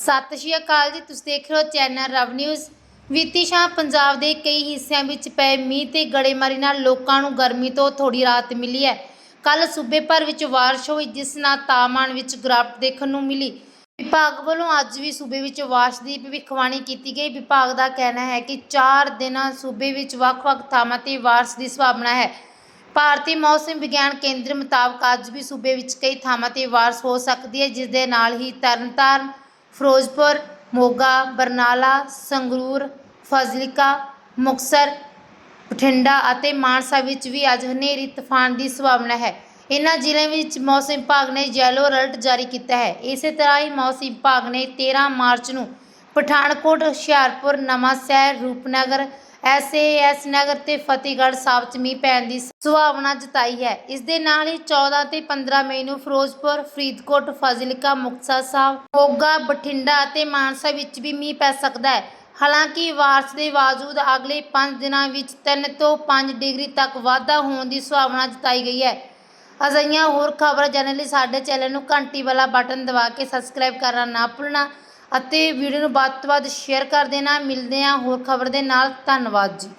ਸਤਿ ਸ਼੍ਰੀ ਅਕਾਲ ਜੀ, ਤੁਸੀਂ ਦੇਖ ਰਹੇ ਹੋ ਚੈਨਲ ਰਵ ਨਿਊਜ਼। ਬੀਤੀ ਸ਼ਾਮ ਪੰਜਾਬ ਦੇ ਕਈ ਹਿੱਸਿਆਂ ਵਿੱਚ ਪਏ ਮੀਂਹ ਤੇ ਗੜੇਮਾਰੀ ਨਾਲ ਲੋਕਾਂ ਨੂੰ ਗਰਮੀ ਤੋਂ ਥੋੜੀ ਰਾਹਤ ਮਿਲੀ ਹੈ। ਕੱਲ ਸੂਬੇ ਭਰ ਵਿੱਚ ਬਾਰਿਸ਼ ਹੋਈ, ਜਿਸ ਨਾਲ ਤਾਪਮਾਨ ਵਿੱਚ ਗਿਰਾਵਟ ਦੇਖਣ ਨੂੰ ਮਿਲੀ। ਵਿਭਾਗ ਵੱਲੋਂ ਅੱਜ ਵੀ ਸੂਬੇ ਵਿੱਚ ਬਾਰਿਸ਼ ਦੀ ਭਵਿੱਖਬਾਣੀ ਕੀਤੀ ਗਈ। ਵਿਭਾਗ ਦਾ ਕਹਿਣਾ ਹੈ ਕਿ 4 ਦਿਨਾਂ ਸੂਬੇ ਵਿੱਚ ਵੱਖ-ਵੱਖ ਥਾਵਾਂ ਤੇ ਬਾਰਿਸ਼ ਦੀ ਸੰਭਾਵਨਾ ਹੈ। ਭਾਰਤੀ ਮੌਸਮ ਵਿਗਿਆਨ ਕੇਂਦਰ ਮੁਤਾਬਕ ਅੱਜ ਵੀ ਸੂਬੇ ਵਿੱਚ ਕਈ ਥਾਵਾਂ ਤੇ ਬਾਰਿਸ਼ ਹੋ ਸਕਦੀ ਹੈ, ਜਿਸ ਦੇ ਨਾਲ ਹੀ ਤਰਨਤਾਰਨ ਫਿਰੋਜ਼ਪੁਰ, ਮੋਗਾ, ਬਰਨਾਲਾ, ਸੰਗਰੂਰ, ਫਜ਼ਲਿਕਾ, ਮੁਕਤਸਰ, ਬਠਿੰਡਾ ਅਤੇ ਮਾਨਸਾ ਵਿੱਚ ਵੀ ਅੱਜ ਹਨੇਰੀ ਤੂਫਾਨ ਦੀ ਸੰਭਾਵਨਾ ਹੈ। ਇਨ੍ਹਾਂ ਜ਼ਿਲ੍ਹਿਆਂ ਵਿੱਚ ਮੌਸਮ ਵਿਭਾਗ ਨੇ ਯੈਲੋ ਅਲਰਟ ਜਾਰੀ ਕੀਤਾ ਹੈ। ਇਸੇ ਤਰ੍ਹਾਂ ਹੀ ਮੌਸਮ ਵਿਭਾਗ ਨੇ 13 ਮਾਰਚ ਨੂੰ ਪਠਾਨਕੋਟ, ਹੁਸ਼ਿਆਰਪੁਰ, ਨਵਾਂਸ਼ਹਿਰ, ਰੂਪਨਗਰ ਐਸਏਐਸ ਨਗਰ ਤੇ ਫਤਿਹਗੜ੍ਹ ਸਾਹਿਬ 'ਚ ਮੀਂਹ ਪੈਣ ਦੀ ਸੰਭਾਵਨਾ ਜਤਾਈ ਹੈ। ਇਸ ਦੇ ਨਾਲ ਹੀ 14 ਤੇ 15 ਮਈ ਨੂੰ ਫਿਰੋਜ਼ਪੁਰ, ਫਰੀਦਕੋਟ, ਫਾਜ਼ਿਲਕਾ, ਮੁਕਤਸਰ ਸਾਹਿਬ, ਮੋਗਾ, ਬਠਿੰਡਾ ਅਤੇ ਮਾਨਸਾ ਵਿੱਚ ਵੀ ਮੀਂਹ ਪੈ ਸਕਦਾ ਹੈ। ਹਾਲਾਂਕਿ ਵਾਰਸ਼ ਦੇ ਬਾਵਜੂਦ ਅਗਲੇ 5 ਦਿਨਾਂ ਵਿੱਚ 3 ਤੋਂ 5 ਡਿਗਰੀ ਤੱਕ ਵਾਧਾ ਹੋਣ ਦੀ ਸੰਭਾਵਨਾ ਜਤਾਈ ਗਈ ਹੈ। ਅਜਿਹੀਆਂ ਹੋਰ ਖਬਰਾਂ ਜਾਣਨ ਲਈ ਸਾਡੇ ਚੈਨਲ ਨੂੰ ਘੰਟੀ ਵਾਲਾ ਬਟਨ ਦਬਾ ਕੇ ਸਬਸਕ੍ਰਾਈਬ ਕਰਨਾ ਨਾ ਭੁੱਲਣਾ। ਅਤੇ ਵੀਡੀਓ ਨੂੰ ਵੱਧ ਤੋਂ ਵੱਧ ਸ਼ੇਅਰ ਕਰ ਦੇਣਾ। ਮਿਲਦੇ ਹਾਂ ਹੋਰ ਖਬਰ ਦੇ ਨਾਲ। ਧੰਨਵਾਦ ਜੀ।